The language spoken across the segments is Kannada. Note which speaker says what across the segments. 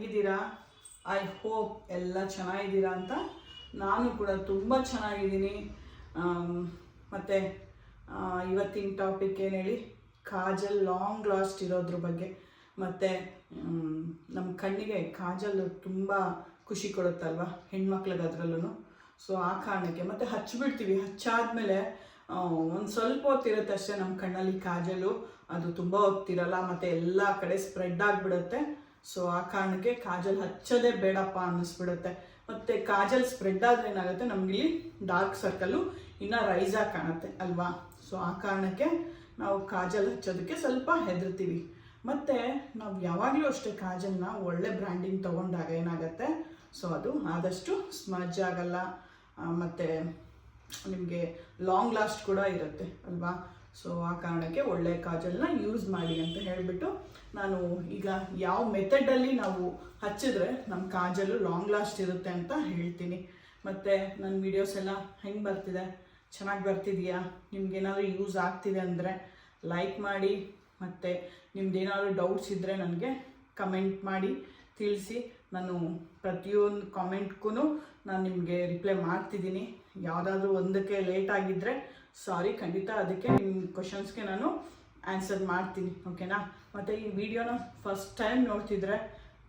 Speaker 1: ಹೆಂಗಿದ್ದೀರಾ? ಐ ಹೋಪ್ ಎಲ್ಲ ಚೆನ್ನಾಗಿದ್ದೀರಾ ಅಂತ ನಾನು ಕೂಡ ತುಂಬ ಚೆನ್ನಾಗಿದ್ದೀನಿ. ಮತ್ತು ಇವತ್ತಿನ ಟಾಪಿಕ್ ಏನು ಹೇಳಿ? ಕಾಜಲ್ ಲಾಂಗ್ ಲಾಸ್ಟ್ ಇರೋದ್ರ ಬಗ್ಗೆ. ಮತ್ತು ನಮ್ಮ ಕಣ್ಣಿಗೆ ಕಾಜಲ್ ತುಂಬ ಖುಷಿ ಕೊಡುತ್ತಲ್ವ? ಹೆಣ್ಮಕ್ಳಿಗೆ ಅದರಲ್ಲೂ ಸೊ ಆ ಕಾರಣಕ್ಕೆ ಮತ್ತು ಹಚ್ಚಿಬಿಡ್ತೀವಿ ಹಚ್ಚಾದಮೇಲೆ ಒಂದು ಸ್ವಲ್ಪ ಹೊತ್ತಿರುತ್ತೆ ಅಷ್ಟೇ ನಮ್ಮ ಕಣ್ಣಲ್ಲಿ ಕಾಜಲು. ಅದು ತುಂಬ ಹೊತ್ತಿರಲ್ಲ, ಮತ್ತು ಎಲ್ಲ ಕಡೆ ಸ್ಪ್ರೆಡ್ ಆಗಿಬಿಡುತ್ತೆ. ಸೊ ಆ ಕಾರಣಕ್ಕೆ ಕಾಜಲ್ ಹಚ್ಚೋದೇ ಬೇಡಪ್ಪ ಅನ್ನಿಸ್ಬಿಡುತ್ತೆ. ಮತ್ತು ಕಾಜಲ್ ಸ್ಪ್ರೆಡ್ ಆದರೆ ಏನಾಗುತ್ತೆ? ನಮಗಿಲ್ಲಿ ಡಾರ್ಕ್ ಸರ್ಕಲ್ಲು ಇನ್ನೂ ರೈಸಾಗಿ ಕಾಣುತ್ತೆ ಅಲ್ವಾ? ಸೊ ಆ ಕಾರಣಕ್ಕೆ ನಾವು ಕಾಜಲ್ ಹಚ್ಚೋದಕ್ಕೆ ಸ್ವಲ್ಪ ಹೆದರ್ತೀವಿ. ಮತ್ತು ನಾವು ಯಾವಾಗಲೂ ಅಷ್ಟೇ ಕಾಜಲ್ನ ಒಳ್ಳೆ ಬ್ರ್ಯಾಂಡಿಂಗ್ ತೊಗೊಂಡಾಗ ಏನಾಗುತ್ತೆ? ಸೊ ಅದು ಆದಷ್ಟು ಸ್ಮಜ್ ಆಗಲ್ಲ. ಮತ್ತು ನಿಮಗೆ ಲಾಂಗ್ ಲಾಸ್ಟ್ ಕೂಡ ಇರುತ್ತೆ ಅಲ್ವಾ? ಸೊ ಆ ಕಾರಣಕ್ಕೆ ಒಳ್ಳೆ ಕಾಜಲ್ನ ಯೂಸ್ ಮಾಡಿ ಅಂತ ಹೇಳಿಬಿಟ್ಟು ನಾನು ಈಗ ಯಾವ ಮೆಥಡಲ್ಲಿ ನಾವು ಹಚ್ಚಿದ್ರೆ ನಮ್ಮ ಕಾಜಲ್ ಲಾಂಗ್ ಲಾಸ್ಟ್ ಇರುತ್ತೆ ಅಂತ ಹೇಳ್ತೀನಿ. ಮತ್ತು ನನ್ನ ವಿಡಿಯೋಸ್ ಎಲ್ಲ ಹೆಂಗೆ ಬರ್ತಿದೆ? ಚೆನ್ನಾಗಿ ಬರ್ತಿದೆಯಾ? ನಿಮ್ಗೇನಾದರೂ ಯೂಸ್ ಆಗ್ತಿದೆ ಅಂದರೆ ಲೈಕ್ ಮಾಡಿ, ಮತ್ತು ನಿಮ್ದೇನಾದರೂ ಡೌಟ್ಸ್ ಇದ್ದರೆ ನನಗೆ ಕಮೆಂಟ್ ಮಾಡಿ, ತಿಳಿಸಿ. ನಾನು ಪ್ರತಿಯೊಂದು ಕಾಮೆಂಟ್ಗೂ ನಾನು ನಿಮಗೆ ರಿಪ್ಲೈ ಮಾಡ್ತಿದ್ದೀನಿ. ಯಾವುದಾದ್ರೂ ಒಂದಕ್ಕೆ ಲೇಟ್ ಆಗಿದ್ದರೆ ಸಾರಿ ಖಂಡಿತ ಅದಕ್ಕೆ ನಿಮ್ಮ ಕ್ವಶನ್ಸ್ಗೆ ನಾನು ಆನ್ಸರ್ ಮಾಡ್ತೀನಿ ಓಕೆನಾ ಮತ್ತು ಈ ವಿಡಿಯೋನ ಫಸ್ಟ್ ಟೈಮ್ ನೋಡ್ತಿದ್ರೆ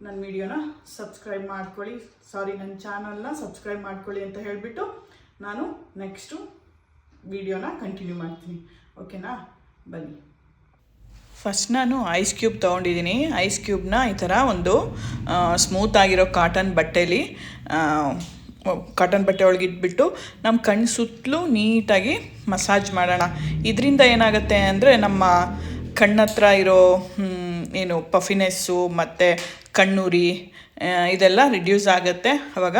Speaker 1: ನನ್ನ ವಿಡಿಯೋನ ಸಬ್ಸ್ಕ್ರೈಬ್ ಮಾಡ್ಕೊಳ್ಳಿ. ಸಾರಿ ನನ್ನ ಚಾನಲ್ನ ಸಬ್ಸ್ಕ್ರೈಬ್ ಮಾಡ್ಕೊಳ್ಳಿ ಅಂತ ಹೇಳಿಬಿಟ್ಟು ನಾನು ನೆಕ್ಸ್ಟು ವಿಡಿಯೋನ ಕಂಟಿನ್ಯೂ ಮಾಡ್ತೀನಿ ಓಕೆನಾ ಬನ್ನಿ. ಫಸ್ಟ್ ನಾನು ಐಸ್ ಕ್ಯೂಬ್ ತೊಗೊಂಡಿದ್ದೀನಿ. ಐಸ್ ಕ್ಯೂಬ್ನ ಈ ಥರ ಒಂದು ಸ್ಮೂತ್ ಆಗಿರೋ ಕಾಟನ್ ಬಟ್ಟೆಲಿ ಕಾಟನ್ ಬಟ್ಟೆ ಒಳಗೆ ಇಟ್ಬಿಟ್ಟು ನಮ್ಮ ಕಣ್ಣು ಸುತ್ತಲೂ ನೀಟಾಗಿ ಮಸಾಜ್ ಮಾಡೋಣ. ಇದರಿಂದ ಏನಾಗುತ್ತೆ ಅಂದರೆ ನಮ್ಮ ಕಣ್ಣತ್ರ ಇರೋ ಏನು ಪಫಿನೆಸ್ಸು ಮತ್ತು ಕಣ್ಣುರಿ ಇದೆಲ್ಲ ರಿಡ್ಯೂಸ್ ಆಗುತ್ತೆ. ಅವಾಗ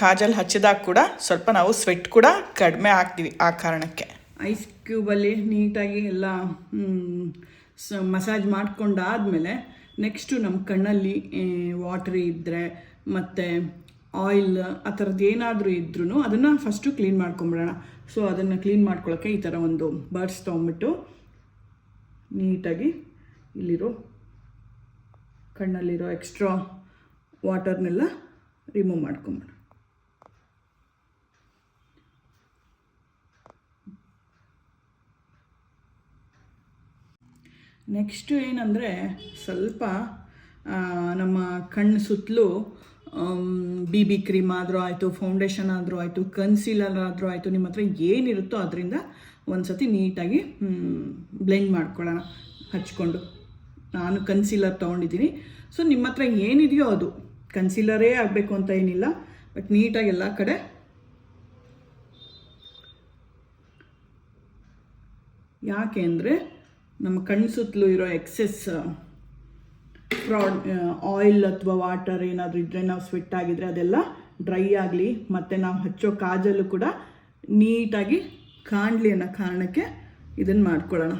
Speaker 1: ಕಾಜಲ್ ಹಚ್ಚಿದಾಗ ಕೂಡ ಸ್ವಲ್ಪ ನಾವು ಸ್ವೆಟ್ ಕೂಡ ಕಡಿಮೆ ಆಗ್ತೀವಿ ಆ ಕಾರಣಕ್ಕೆ. ಐಸ್ ಕ್ಯೂಬಲ್ಲಿ ನೀಟಾಗಿ ಎಲ್ಲ ಮಸಾಜ್ ಮಾಡಿಕೊಂಡಾದ್ಮೇಲೆ ನೆಕ್ಸ್ಟು ನಮ್ಮ ಕಣ್ಣಲ್ಲಿ ವಾಟ್ರಿ ಇದ್ದರೆ ಮತ್ತು ಆಯಿಲ್ ಆ ಥರದ್ದು ಏನಾದರೂ ಇದ್ರೂ ಅದನ್ನು ಫಸ್ಟು ಕ್ಲೀನ್ ಮಾಡ್ಕೊಂಬಿಡೋಣ. ಸೊ ಅದನ್ನು ಕ್ಲೀನ್ ಮಾಡ್ಕೊಳ್ಳೋಕ್ಕೆ ಈ ಥರ ಒಂದು ಬರ್ಡ್ಸ್ ತೊಗೊಂಬಿಟ್ಟು ನೀಟಾಗಿ ಇಲ್ಲಿರೋ ಕಣ್ಣಲ್ಲಿರೋ ಎಕ್ಸ್ಟ್ರಾ ವಾಟರ್ನೆಲ್ಲ ರಿಮೂವ್ ಮಾಡ್ಕೊಂಬಿಡೋಣ. ನೆಕ್ಸ್ಟು ಏನಂದರೆ ಸ್ವಲ್ಪ ನಮ್ಮ ಕಣ್ಣು ಸುತ್ತಲೂ ಬಿ ಬಿ ಕ್ರೀಮ್ ಆದರೂ ಆಯಿತು ಫೌಂಡೇಶನ್ ಆದರೂ ಆಯಿತು ಕನ್ಸೀಲರ್ ಆದರೂ ಆಯಿತು, ನಿಮ್ಮ ಹತ್ರ ಏನಿರುತ್ತೋ ಅದರಿಂದ ಒಂದು ಸತಿ ನೀಟಾಗಿ ಬ್ಲೆಂಡ್ ಮಾಡ್ಕೊಳ್ಳೋಣ, ಹಚ್ಕೊಂಡು. ನಾನು ಕನ್ಸೀಲರ್ ತೊಗೊಂಡಿದ್ದೀನಿ. ಸೊ ನಿಮ್ಮ ಹತ್ರ ಏನಿದೆಯೋ ಅದು. ಕನ್ಸೀಲರೇ ಆಗಬೇಕು ಅಂತ ಏನಿಲ್ಲ ಬಟ್ ನೀಟಾಗಿ ಎಲ್ಲ ಕಡೆ ಯಾಕೆ ಅಂದರೆ ನಮ್ಮ ಕಣ್ಣು ಸುತ್ತಲೂ ಇರೋ ಎಕ್ಸೆಸ್ ಫ್ರಾಡ್ ಆಯಿಲ್ ಅಥವಾ ವಾಟರ್ ಏನಾದರೂ ಇದ್ದರೆ ನಾವು ಸ್ವಿಟ್ ಆಗಿದ್ರೆ ಅದೆಲ್ಲ ಡ್ರೈ ಆಗಲಿ, ಮತ್ತು ನಾವು ಹಚ್ಚೋ ಕಾಜಲ್ಲೂ ಕೂಡ ನೀಟಾಗಿ ಕಾಣಲಿ ಅನ್ನೋ ಕಾರಣಕ್ಕೆ ಇದನ್ನು ಮಾಡ್ಕೊಳ್ಳೋಣ.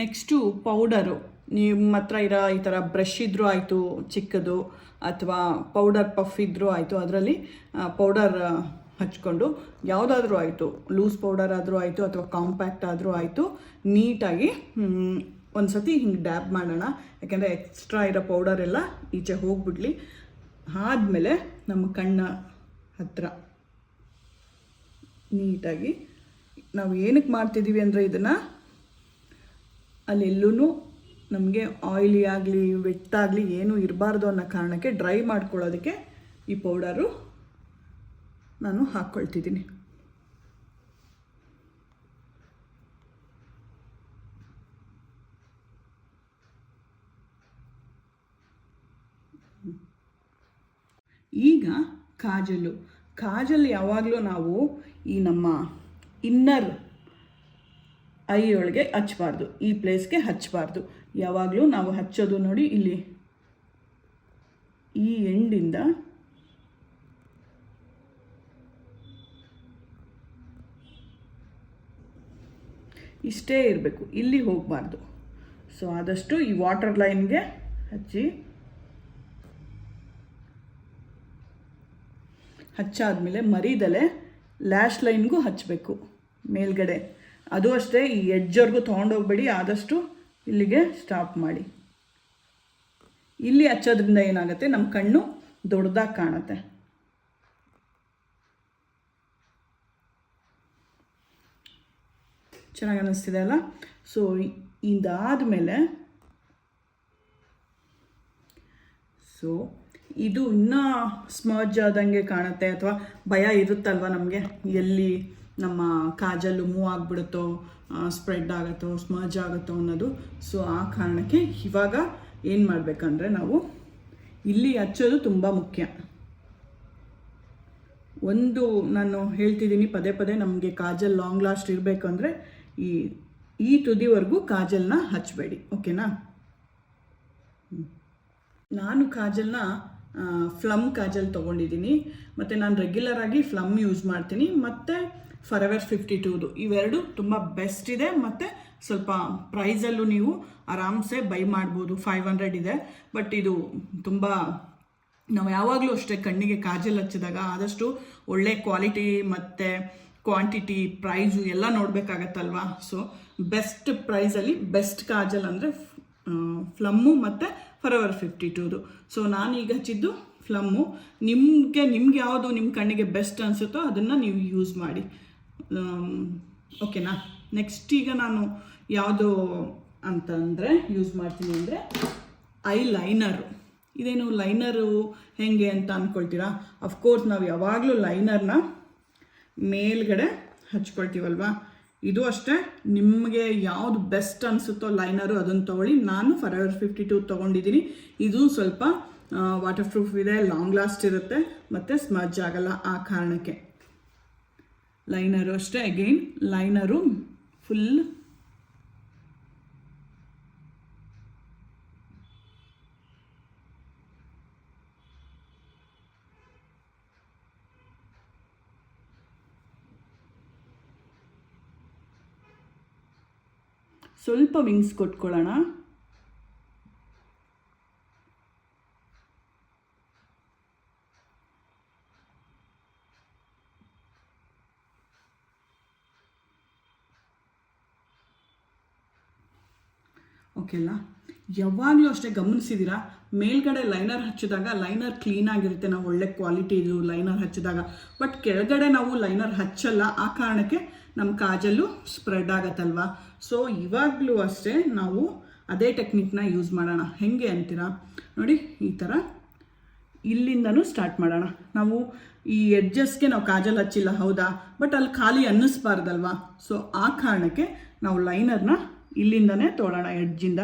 Speaker 1: Next powder. ನಿಮ್ಮ ಹತ್ರ ಇರೋ ಈ ಥರ ಬ್ರಷ್ ಇದ್ದರೂ ಆಯಿತು ಚಿಕ್ಕದು, ಅಥವಾ ಪೌಡರ್ ಪಫ್ ಇದ್ದರೂ ಆಯಿತು, ಅದರಲ್ಲಿ ಪೌಡರ್ ಹಚ್ಕೊಂಡು ಯಾವುದಾದ್ರೂ ಆಯಿತು ಲೂಸ್ ಪೌಡರ್ ಆದರೂ ಆಯಿತು ಅಥವಾ ಕಾಂಪ್ಯಾಕ್ಟ್ ಆದರೂ ಆಯಿತು, ನೀಟಾಗಿ ಒಂದು ಸತಿ ಹಿಂಗೆ ಡ್ಯಾಬ್ ಮಾಡೋಣ. ಯಾಕೆಂದರೆ ಎಕ್ಸ್ಟ್ರಾ ಇರೋ ಪೌಡರ್ ಎಲ್ಲ ಈಚೆ ಹೋಗ್ಬಿಡ್ಲಿ. ಆದಮೇಲೆ ನಮ್ಮ ಕಣ್ಣ ಹತ್ರ ನೀಟಾಗಿ ನಾವು ಏನಕ್ಕೆ ಮಾಡ್ತಿದ್ದೀವಿ ಅಂದರೆ ಇದನ್ನು ಅಲ್ಲೆಲ್ಲೂ ನಮಗೆ ಆಯಿಲಿ ಆಗಲಿ ವೆಟ್ಟಾಗಲಿ ಏನೂ ಇರಬಾರ್ದು ಅನ್ನೋ ಕಾರಣಕ್ಕೆ ಡ್ರೈ ಮಾಡ್ಕೊಳ್ಳೋದಕ್ಕೆ ಈ ಪೌಡರು ನಾನು ಹಾಕ್ಕೊಳ್ತಿದ್ದೀನಿ ಈಗ ಕಾಜಲು ಕಾಜಲ್ ಯಾವಾಗಲೂ ನಾವು ಈ ನಮ್ಮ ಇನ್ನರ್ ಐ ಒಳಗೆ ಹಚ್ಚಬಾರ್ದು ಈ ಪ್ಲೇಸ್ಗೆ ಹಚ್ಚಬಾರ್ದು ಯಾವಾಗಲೂ ನಾವು ಹಚ್ಚೋದು ನೋಡಿ ಇಲ್ಲಿ. ಈ ಎಂಡಿಂದ ಇಷ್ಟೇ ಇರಬೇಕು. ಇಲ್ಲಿ ಹೋಗಬಾರ್ದು. ಸೊ ಆದಷ್ಟು ಈ ವಾಟರ್ ಲೈನ್ಗೆ ಹಚ್ಚಿ, ಹಚ್ಚಾದ್ಮೇಲೆ ಮರಿದಲೆ ಲ್ಯಾಶ್ ಲೈನ್ಗೂ ಹಚ್ಚಬೇಕು ಮೇಲ್ಗಡೆ. ಅದು ಅಷ್ಟೇ, ಈ ಎಡ್ಜವ್ರಿಗೂ ತೊಗೊಂಡೋಗ್ಬೇಡಿ, ಆದಷ್ಟು ಇಲ್ಲಿಗೆ ಸ್ಟಾಪ್ ಮಾಡಿ. ಇಲ್ಲಿ ಹಚ್ಚೋದ್ರಿಂದ ಏನಾಗುತ್ತೆ? ನಮ್ಮ ಕಣ್ಣು ದೊಡ್ಡದಾಗಿ ಕಾಣುತ್ತೆ. ಚೆನ್ನಾಗಿ ಅನ್ನಿಸ್ತಿದೆ ಅಲ್ಲ ಸೊ ಇದಾದಮೇಲೆ ಸೊ ಇದು ಇನ್ನೂ ಸ್ಮರ್ಜ್ ಆದಂಗೆ ಕಾಣುತ್ತೆ ಅಥವಾ ಭಯ ಇರುತ್ತಲ್ವ ನಮಗೆ? ಎಲ್ಲಿ ನಮ್ಮ ಕಾಜಲ್ಲು ಮೂವ್ ಆಗಿಬಿಡುತ್ತೋ ಸ್ಪ್ರೆಡ್ ಆಗುತ್ತೋ, ಸ್ಮರ್ಜ್ ಆಗುತ್ತೋ ಅನ್ನೋದು. ಸೊ ಆ ಕಾರಣಕ್ಕೆ ಇವಾಗ ಏನು ಮಾಡಬೇಕಂದ್ರೆ ನಾವು ಇಲ್ಲಿ ಹಚ್ಚೋದು ತುಂಬ ಮುಖ್ಯ. ಒಂದು ನಾನು ಹೇಳ್ತಿದ್ದೀನಿ ಪದೇ ಪದೇ ನಮಗೆ ಕಾಜಲ್ ಲಾಂಗ್ ಲಾಸ್ಟ್ ಇರಬೇಕಂದ್ರೆ ಈ ಈ ತುದಿವರೆಗೂ ಕಾಜಲ್ನ ಹಚ್ಚಬೇಡಿ ಓಕೆನಾ. ನಾನು ಕಾಜಲ್ನ ಫ್ಲಮ್ ಕಾಜಲ್ ತೊಗೊಂಡಿದ್ದೀನಿ, ಮತ್ತು ನಾನು ರೆಗ್ಯುಲರ್ ಆಗಿ ಫ್ಲಮ್ ಯೂಸ್ ಮಾಡ್ತೀನಿ, ಮತ್ತು ಫರೆವರ್ ಫಿಫ್ಟಿ ಟೂದು ಇವೆರಡು ತುಂಬ ಬೆಸ್ಟ್ ಇದೆ, ಮತ್ತು ಸ್ವಲ್ಪ ಪ್ರೈಸಲ್ಲೂ ನೀವು ಆರಾಮ್ಸೆ ಬೈ ಮಾಡ್ಬೋದು ಫೈವ್ ಹಂಡ್ರೆಡ್ ಇದೆ. ಬಟ್ ಇದು ತುಂಬ, ನಾವು ಯಾವಾಗಲೂ ಅಷ್ಟೇ ಕಣ್ಣಿಗೆ ಕಾಜಲ್ ಹಚ್ಚಿದಾಗ ಆದಷ್ಟು ಒಳ್ಳೆ ಕ್ವಾಲಿಟಿ ಮತ್ತು ಕ್ವಾಂಟಿಟಿ ಪ್ರೈಸು ಎಲ್ಲ ನೋಡಬೇಕಾಗತ್ತಲ್ವಾ? ಸೊ ಬೆಸ್ಟ್ ಪ್ರೈಸಲ್ಲಿ ಬೆಸ್ಟ್ ಕಾಜಲ್ ಅಂದರೆ ಫ್ಲಮ್ಮು ಮತ್ತು ಅವರ್ ಫಿಫ್ಟಿ ಟೂದು ಸೊ ನಾನೀಗ ಹಚ್ಚಿದ್ದು ಫ್ಲಮ್ಮು ನಿಮಗೆ, ನಿಮ್ಗೆ ಯಾವುದು ನಿಮ್ಮ ಕಣ್ಣಿಗೆ ಬೆಸ್ಟ್ ಅನಿಸುತ್ತೋ ಅದನ್ನು ನೀವು ಯೂಸ್ ಮಾಡಿ. ಓಕೆನಾ ನೆಕ್ಸ್ಟ್ ಈಗ ನಾನು ಯಾವುದು ಅಂತಂದರೆ ಯೂಸ್ ಮಾಡ್ತೀನಿ ಅಂದರೆ ಐ ಲೈನರು ಇದೇನು ಲೈನರು ಹೇಗೆ ಅಂತ ಅಂದ್ಕೊಳ್ತೀರಾ ಅಫ್ಕೋರ್ಸ್ ನಾವು ಯಾವಾಗಲೂ ಲೈನರ್ನ ಮೇಲ್ಗಡೆ ಹಚ್ಕೊಳ್ತೀವಲ್ವಾ? ಇದು ಅಷ್ಟೇ, ನಿಮಗೆ ಯಾವುದು ಬೆಸ್ಟ್ ಅನಿಸುತ್ತೋ ಲೈನರು ಅದನ್ನು ತೊಗೊಳ್ಳಿ. ನಾನು ಫರ್ ಅವರ್ ಫಿಫ್ಟಿ ಟೂ ತೊಗೊಂಡಿದ್ದೀನಿ ಇದು ಸ್ವಲ್ಪ ವಾಟರ್ ಪ್ರೂಫ್ ಇದೆ ಲಾಂಗ್ ಲಾಸ್ಟ್ ಇರುತ್ತೆ, ಮತ್ತು ಸ್ಮಜ್ ಆಗಲ್ಲ ಆ ಕಾರಣಕ್ಕೆ. ಲೈನರು ಅಷ್ಟೇ ಅಗೈನ್ ಲೈನರು ಫುಲ್ ಸ್ವಲ್ಪ ವಿಂಗ್ಸ್ ಕೊಟ್ಕೊಳ್ಳೋಣ. ಓಕೆ ಯಾವಾಗಲೂ ಅಷ್ಟೇ ಗಮನಿಸಿದ್ದೀರಾ ಮೇಲ್ಗಡೆ ಲೈನರ್ ಹಚ್ಚಿದಾಗ ಲೈನರ್ ಕ್ಲೀನ್ ಆಗಿರುತ್ತೆ, ನಾವು ಒಳ್ಳೆ ಕ್ವಾಲಿಟಿ ಇದು ಲೈನರ್ ಹಚ್ಚಿದಾಗ. ಬಟ್ ಕೆಳಗಡೆ ನಾವು ಲೈನರ್ ಹಚ್ಚಲ್ಲ, ಆ ಕಾರಣಕ್ಕೆ ನಮ್ಮ ಕಾಜಲ್ಲೂ ಸ್ಪ್ರೆಡ್ ಆಗತ್ತಲ್ವಾ? ಸೊ ಇವಾಗಲೂ ಅಷ್ಟೇ ನಾವು ಅದೇ ಟೆಕ್ನಿಕ್ನ ಯೂಸ್ ಮಾಡೋಣ. ಹೆಂಗೆ ಅಂತೀರಾ? ನೋಡಿ, ಈ ಥರ ಇಲ್ಲಿಂದನೂ ಸ್ಟಾರ್ಟ್ ಮಾಡೋಣ. ನಾವು ಈ ಎಡ್ಜಸ್ಗೆ ನಾವು ಕಾಜಲ್ ಹಚ್ಚಿಲ್ಲ, ಹೌದಾ? ಬಟ್ ಅಲ್ಲಿ ಖಾಲಿ ಅನ್ನಿಸ್ಬಾರ್ದಲ್ವಾ? ಸೊ ಆ ಕಾರಣಕ್ಕೆ ನಾವು ಲೈನರ್ನ ಇಲ್ಲಿಂದನೇ ತೋಡೋಣ ಎಡ್ಜಿಂದ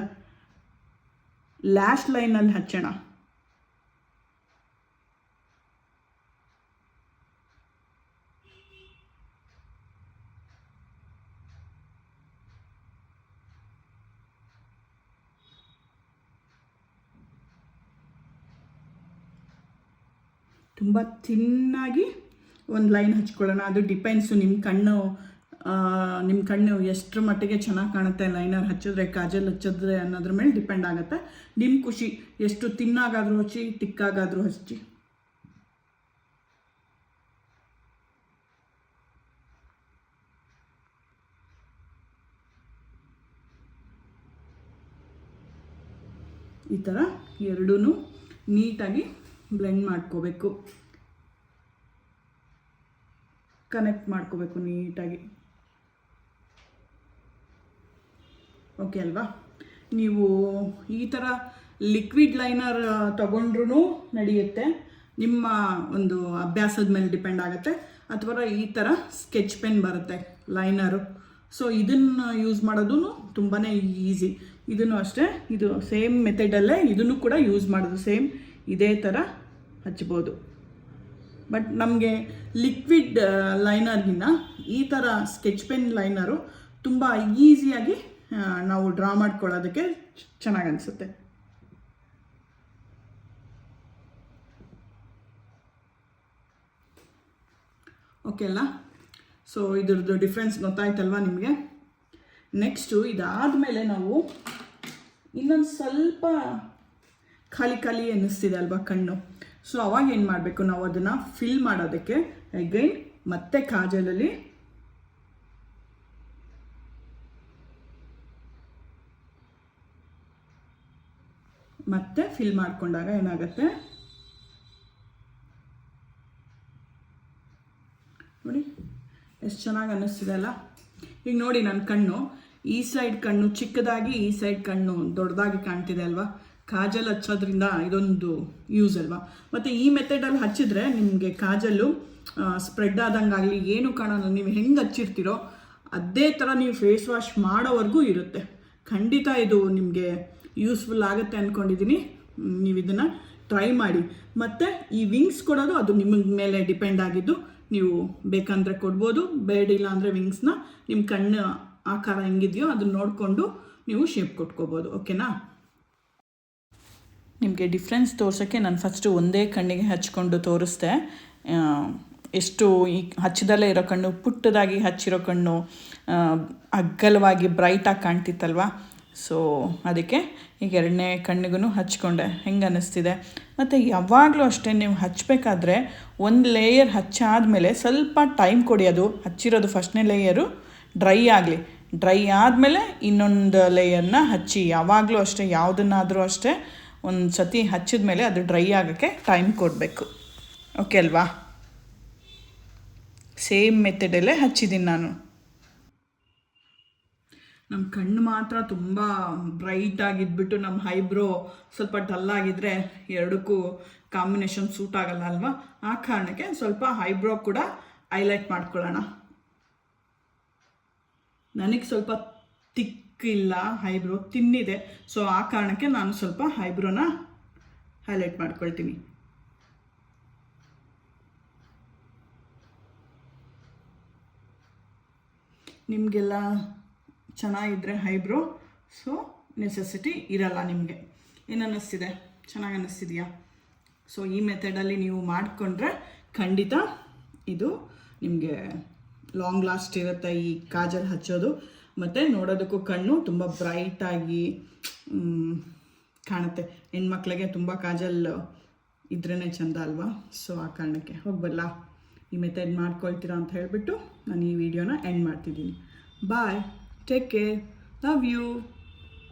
Speaker 1: ಲ್ಯಾಶ್ ಲೈನಲ್ಲಿ ಹಚ್ಚೋಣ. ತುಂಬ ತಿನ್ನಾಗಿ ಒಂದು ಲೈನ್ ಹಚ್ಕೊಳ್ಳೋಣ. ಅದು ಡಿಪೆಂಡ್ಸು ನಿಮ್ಮ ಕಣ್ಣು ನಿಮ್ಮ ಕಣ್ಣು ಎಷ್ಟರ ಮಟ್ಟಿಗೆ ಚೆನ್ನಾಗಿ ಕಾಣುತ್ತೆ, ಲೈನರ್ ಹಚ್ಚಿದ್ರೆ, ಕಾಜಲ್ ಹಚ್ಚಿದ್ರೆ ಅನ್ನೋದ್ರ ಮೇಲೆ ಡಿಪೆಂಡ್ ಆಗುತ್ತೆ. ನಿಮ್ಮ ಖುಷಿ, ಎಷ್ಟು ತಿನ್ನಾಗಾದರೂ ಹಚ್ಚಿ, ತಿಕ್ಕಾಗಾದರೂ ಹಚ್ಚಿ. ಈ ಥರ ಎರಡೂ ನೀಟಾಗಿ ಬ್ಲೆಂಡ್ ಮಾಡ್ಕೋಬೇಕು. ಕನೆಕ್ಟ್ ಮಾಡ್ಕೋಬೇಕು ನೀಟಾಗಿ. ಓಕೆ ಅಲ್ವಾ? ನೀವು ಈ ಥರ ಲಿಕ್ವಿಡ್ ಲೈನರ್ ತಗೊಂಡ್ರೂ ನಡೆಯುತ್ತೆ. ನಿಮ್ಮ ಒಂದು ಅಭ್ಯಾಸದ ಮೇಲೆ ಡಿಪೆಂಡ್ ಆಗುತ್ತೆ. ಅಥವಾ ಈ ಥರ ಸ್ಕೆಚ್ ಪೆನ್ ಬರುತ್ತೆ ಲೈನರು ಸೊ ಇದನ್ನು ಯೂಸ್ ಮಾಡೋದು ತುಂಬಾ ಈಸಿ ಇದನ್ನು ಅಷ್ಟೇ, ಇದು ಸೇಮ್ ಮೆಥಡಲ್ಲೇ ಇದನ್ನು ಕೂಡ ಯೂಸ್ ಮಾಡೋದು ಸೇಮ್ ಇದೇ ಥರ ಹಚ್ಬೋದು. ಬಟ್ ನಮಗೆ ಲಿಕ್ವಿಡ್ ಲೈನರ್ಗಿನ್ನ ಈ ಥರ ಸ್ಕೆಚ್ ಪೆನ್ ಲೈನರು ತುಂಬ ಈಸಿಯಾಗಿ ನಾವು ಡ್ರಾ ಮಾಡ್ಕೊಳ್ಳೋದಕ್ಕೆ ಚೆನ್ನಾಗಿ ಅನಿಸುತ್ತೆ. ಓಕೆ ಅಲ್ಲ? ಸೊ ಇದ್ರದ್ದು ಡಿಫ್ರೆನ್ಸ್ ಗೊತ್ತಾಯ್ತಲ್ವಾ ನಿಮಗೆ? ನೆಕ್ಸ್ಟು ಇದಾದಮೇಲೆ ನಾವು ಇನ್ನೊಂದು ಸ್ವಲ್ಪ ಖಾಲಿ ಖಾಲಿ ಅನ್ನಿಸ್ತಿದೆ ಅಲ್ವಾ ಕಣ್ಣು? ಸೊ ಅವಾಗ ಏನು ಮಾಡಬೇಕು ನಾವು ಅದನ್ನು ಫಿಲ್ ಮಾಡೋದಕ್ಕೆ ಅಗೈನ್ ಮತ್ತೆ ಕಾಜಲಲ್ಲಿ ಮತ್ತೆ ಫಿಲ್ ಮಾಡಿಕೊಂಡಾಗ ಏನಾಗುತ್ತೆ? ನೋಡಿ, ಎಷ್ಟು ಚೆನ್ನಾಗಿ ಅನ್ನಿಸ್ತಿದೆ ಅಲ್ಲ? ಈಗ ನೋಡಿ ನನ್ನ ಕಣ್ಣು. ಈ ಸೈಡ್ ಕಣ್ಣು ಚಿಕ್ಕದಾಗಿ, ಈ ಸೈಡ್ ಕಣ್ಣು ದೊಡ್ಡದಾಗಿ ಕಾಣ್ತಿದೆ ಅಲ್ವಾ? ಕಾಜಲ್ ಹಚ್ಚೋದ್ರಿಂದ ಇದೊಂದು ಯೂಸ್ ಅಲ್ವಾ? ಮತ್ತು ಈ ಮೆಥಡಲ್ಲಿ ಹಚ್ಚಿದ್ರೆ ನಿಮಗೆ ಕಾಜಲ್ಲು ಸ್ಪ್ರೆಡ್ ಆದಂಗಾಗಲಿ, ಏನು ಕಾಣಲ್ಲ, ನೀವು ಹೆಂಗೆ ಹಚ್ಚಿರ್ತೀರೋ ಅದೇ ಥರ ನೀವು ಫೇಸ್ ವಾಶ್ ಮಾಡೋವರೆಗೂ ಇರುತ್ತೆ. ಖಂಡಿತ ಇದು ನಿಮಗೆ ಯೂಸ್ಫುಲ್ ಆಗುತ್ತೆ ಅಂದ್ಕೊಂಡಿದ್ದೀನಿ ನೀವು ಇದನ್ನು ಟ್ರೈ ಮಾಡಿ. ಮತ್ತು ಈ ವಿಂಗ್ಸ್ ಕೊಡೋದು ಅದು ನಿಮ್ಮ ಮೇಲೆ ಡಿಪೆಂಡ್ ಆಗಿದ್ದು ನೀವು ಬೇಕಂದರೆ ಕೊಡ್ಬೋದು ಬೇಡಿಲ್ಲ ಅಂದರೆ ವಿಂಗ್ಸ್ನ ನಿಮ್ಮ ಕಣ್ಣು ಆಕಾರ ಹೆಂಗಿದೆಯೋ ಅದನ್ನ ನೋಡಿಕೊಂಡು ನೀವು ಶೇಪ್ ಕೊಟ್ಕೋಬೋದು ಓಕೆನಾ ನಿಮಗೆ ಡಿಫ್ರೆನ್ಸ್ ತೋರ್ಸೋಕ್ಕೆ ನಾನು ಫಸ್ಟು ಒಂದೇ ಕಣ್ಣಿಗೆ ಹಚ್ಕೊಂಡು ತೋರಿಸ್ದೆ. ಎಷ್ಟು ಈ ಹಚ್ಚದಲ್ಲೇ ಇರೋ ಕಣ್ಣು, ಪುಟ್ಟದಾಗಿ ಹಚ್ಚಿರೋ ಕಣ್ಣು ಅಗ್ಗಲವಾಗಿ ಬ್ರೈಟಾಗಿ ಕಾಣ್ತಿತ್ತಲ್ವಾ? ಸೊ ಅದಕ್ಕೆ ಈಗ ಎರಡನೇ ಕಣ್ಣಿಗೂ ಹಚ್ಕೊಂಡೆ ಹೆಂಗೆ ಅನ್ನಿಸ್ತಿದೆ? ಮತ್ತು ಯಾವಾಗಲೂ ಅಷ್ಟೇ ನೀವು ಹಚ್ಚಬೇಕಾದ್ರೆ ಒಂದು ಲೇಯರ್ ಹಚ್ಚಾದಮೇಲೆ ಸ್ವಲ್ಪ ಟೈಮ್ ಕೊಡಿ ಅದು. ಹಚ್ಚಿರೋದು ಫಸ್ಟ್ನೇ ಲೇಯರು ಡ್ರೈ ಆಗಲಿ. ಡ್ರೈ ಆದಮೇಲೆ ಇನ್ನೊಂದು ಲೇಯರ್ನ ಹಚ್ಚಿ. ಯಾವಾಗಲೂ ಅಷ್ಟೇ, ಯಾವುದನ್ನಾದರೂ ಅಷ್ಟೇ ಒಂದು ಸತಿ ಹಚ್ಚಿದ ಮೇಲೆ ಅದು ಡ್ರೈ ಆಗೋಕ್ಕೆ ಟೈಮ್ ಕೊಡಬೇಕು. ಓಕೆ ಅಲ್ವಾ? ಸೇಮ್ ಮೆಥಡಲ್ಲೇ ಹಚ್ಚಿದ್ದೀನಿ ನಾನು. ನಮ್ಮ ಕಣ್ಣು ಮಾತ್ರ ತುಂಬ ಬ್ರೈಟ್ ಆಗಿದ್ಬಿಟ್ಟು ನಮ್ಮ ಹೈಬ್ರೋ ಸ್ವಲ್ಪ ಡಲ್ ಆಗಿದ್ರೆ ಎರಡಕ್ಕೂ ಕಾಂಬಿನೇಷನ್ ಸೂಟ್ ಆಗಲ್ಲ ಅಲ್ವಾ? ಆ ಕಾರಣಕ್ಕೆ ಸ್ವಲ್ಪ ಹೈಬ್ರೋ ಕೂಡ ಹೈಲೈಟ್ ಮಾಡ್ಕೊಳ್ಳೋಣ. ನನಗೆ ಸ್ವಲ್ಪ ತಿಕ್ಕಿಲ್ಲ ಹೈಬ್ರೋ ತಿನ್ನಿದೆ ಸೊ ಆ ಕಾರಣಕ್ಕೆ ನಾನು ಸ್ವಲ್ಪ ಹೈಬ್ರೋನ ಹೈಲೈಟ್ ಮಾಡ್ಕೊಳ್ತೀನಿ. ನಿಮಗೆಲ್ಲ ಚೆನ್ನಾಗಿದ್ದರೆ ಹೈಬ್ರೋ, ಸೊ ನೆಸೆಸಿಟಿ ಇರಲ್ಲ ನಿಮಗೆ. ಏನು ಅನ್ನಿಸ್ತಿದೆ? ಚೆನ್ನಾಗಿ ಅನ್ನಿಸ್ತಿದೆಯಾ? ಸೊ ಈ ಮೆಥಡಲ್ಲಿ ನೀವು ಮಾಡಿಕೊಂಡ್ರೆ ಖಂಡಿತ ಇದು ನಿಮಗೆ ಲಾಂಗ್ ಲಾಸ್ಟ್ ಇರುತ್ತೆ. ಈ ಕಾಜಲ್ ಹಚ್ಚೋದು, ಮತ್ತು ನೋಡೋದಕ್ಕೂ ಕಣ್ಣು ತುಂಬ ಬ್ರೈಟಾಗಿ ಕಾಣುತ್ತೆ. ಹೆಣ್ಮಕ್ಳಿಗೆ ತುಂಬ ಕಾಜಲ್ ಇದ್ರೇ ಚಂದ ಅಲ್ವಾ? ಸೊ ಆ ಕಾರಣಕ್ಕೆ ಹೋಗ್ಬಲ್ಲ ಈ ಮೆಥಡ್ ಮಾಡ್ಕೊಳ್ತೀರಾ ಅಂತ ಹೇಳಿಬಿಟ್ಟು ನಾನು ಈ ವಿಡಿಯೋನ ಎಂಡ್ ಮಾಡ್ತಿದ್ದೀನಿ. ಬಾಯ್ Take care. Love you.